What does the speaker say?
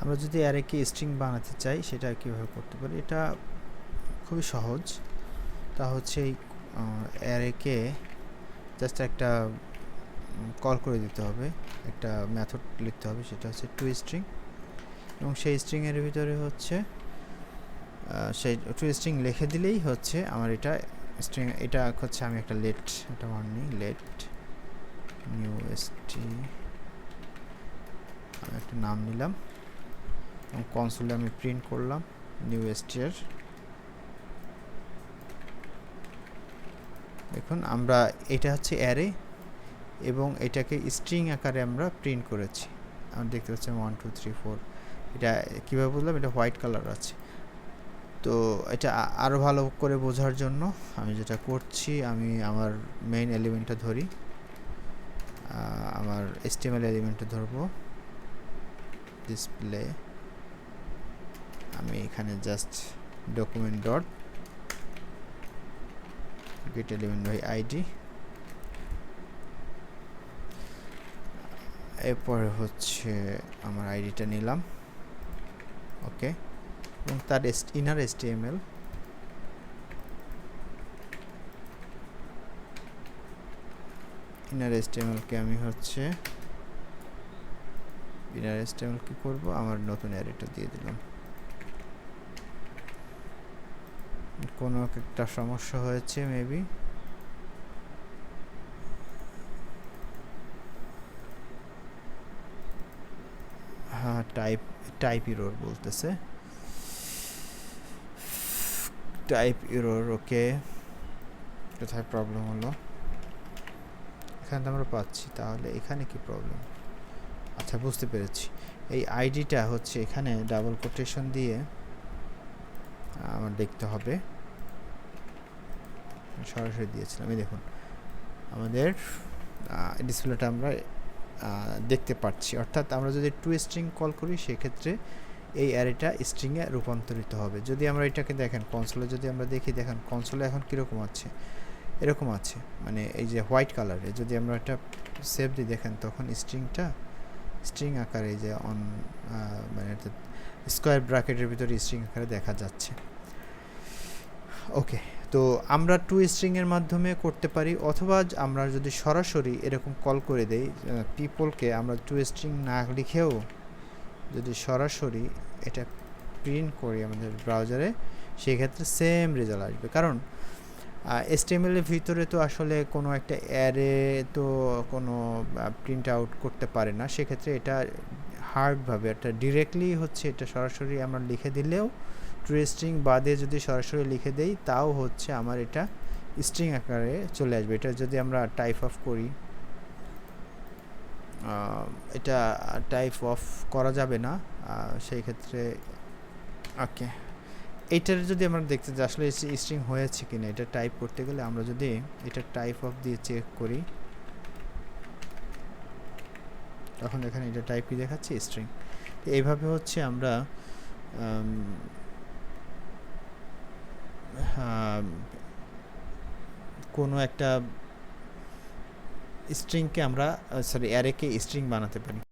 আমরা যদি অ্যারেকে স্ট্রিং বানাতে চাই, সেটা কীভাবে করতে পারি? এটা খুবই সহজ। তা হচ্ছে এই অ্যারেকে জাস্ট একটা কল করে দিতে হবে। একটা মেথড লিখতে হবে, সেটা হচ্ছে টু স্ট্রিং এবং সেই স্ট্রিংয়ের ভিতরে হচ্ছে সেই টু স্ট্রিং লিখে দিলেই হচ্ছে আমার এটা স্ট্রিং এটা হচ্ছে আমি একটা লেট একটা নিই লেট নিউ এসটি আমি একটা নাম নিলাম। কনসোলে আমি প্রিন্ট করলাম নিউ এসটির দেখুন, আমরা এটা হচ্ছে অ্যারে এবং এটাকে স্ট্রিং আকারে আমরা প্রিন্ট করেছি। আমরা দেখতে পাচ্ছি ওয়ান টু থ্রি ফোর এটা কীভাবে বুঝলাম এটা হোয়াইট কালার আছে। তো এটা আরও ভালো করে বোঝার জন্য আমি যেটা করছি, আমি আমার মেইন এলিমেন্টটা ধরি। আমার এস্টিমেল এলিমেন্টটা ধরবো। ডিসপ্লে আমি এখানে just document dot get element by ID এরপরে হচ্ছে আমার আইডিটা নিলাম। ওকে এবং তার ইনার এসটিএমএল ইনার এসটিএমএলকে আমি হচ্ছে ইনার এসটিএমএল কি করব? আমার নতুন অ্যারেটা দিয়ে দিলাম। কোনো একটা সমস্যা হয়েছে মেবি হ্যাঁ টাইপ টাইপ ইরোর বলতেছে। টাইপ ইরোর ওকে কোথায় প্রবলেম হলো? এখানে তো আমরা পাচ্ছি, তাহলে এখানে কি প্রবলেম আচ্ছা বুঝতে পেরেছি। এই আইডিটা হচ্ছে এখানে ডাবল কোটেশন দিয়ে আমার দেখতে হবে। সরাসরি দিয়েছিলাম, এই দেখুন। আমাদের ডিসপ্লেটা আমরা দেখতে পাচ্ছি। অর্থাৎ আমরা যদি টু স্ট্রিং কল করি, সেক্ষেত্রে এই অ্যারেটা স্ট্রিংয়ে রূপান্তরিত হবে। যদি আমরা এটাকে দেখেন কনসোলে যদি আমরা দেখি, দেখেন কনসোলে এখন কীরকম আছে? এরকম আছে। মানে এই যে হোয়াইট কালারে যদি আমরা এটা সেভ দিই, দেখেন, তখন স্ট্রিংটা স্ট্রিং আকারে যে অন মানে স্কোয়ার ব্র্যাকেটের ভিতরে স্ট্রিং আকারে দেখা যাচ্ছে। ওকে তো আমরা টু স্ট্রিংয়ের মাধ্যমে করতে পারি, অথবা আমরা যদি সরাসরি এরকম কল করে দেই পিপলকে আমরা টু স্ট্রিং না লিখেও যদি সরাসরি এটা প্রিন্ট করি আমাদের ব্রাউজারে সেক্ষেত্রে সেম রেজাল্ট আসবে। কারণ এসটিএমএলের ভিতরে তো আসলে কোনো একটা অ্যারে তো কোনো প্রিন্ট আউট করতে পারে না, সেক্ষেত্রে এটা হার্ডভাবে, এটা ডিরেক্টলি হচ্ছে এটা সরাসরি আমরা লিখে দিলেও ট্রু স্ট্রিং বাদে যদি সরাসরি লিখে দেই, তাও হচ্ছে আমার এটা স্ট্রিং আকারে চলে আসবে। এটা যদি আমরা টাইপ অফ করি এটা টাইপ অফ করা যাবে না সেই ক্ষেত্রে ওকে এইটার যদি আমরা দেখতে আসলে স্ট্রিং হয়েছে কিনা, এটা টাইপ করতে গেলে আমরা যদি এটা টাইপ অফ দিয়ে চেক করি তখন এখানে এটা টাইপ কি দেখাচ্ছে? স্ট্রিং এইভাবে হচ্ছে আমরা কোনো একটা স্ট্রিংকে আমরা সরি অ্যারেকে স্ট্রিং বানাতে পারি।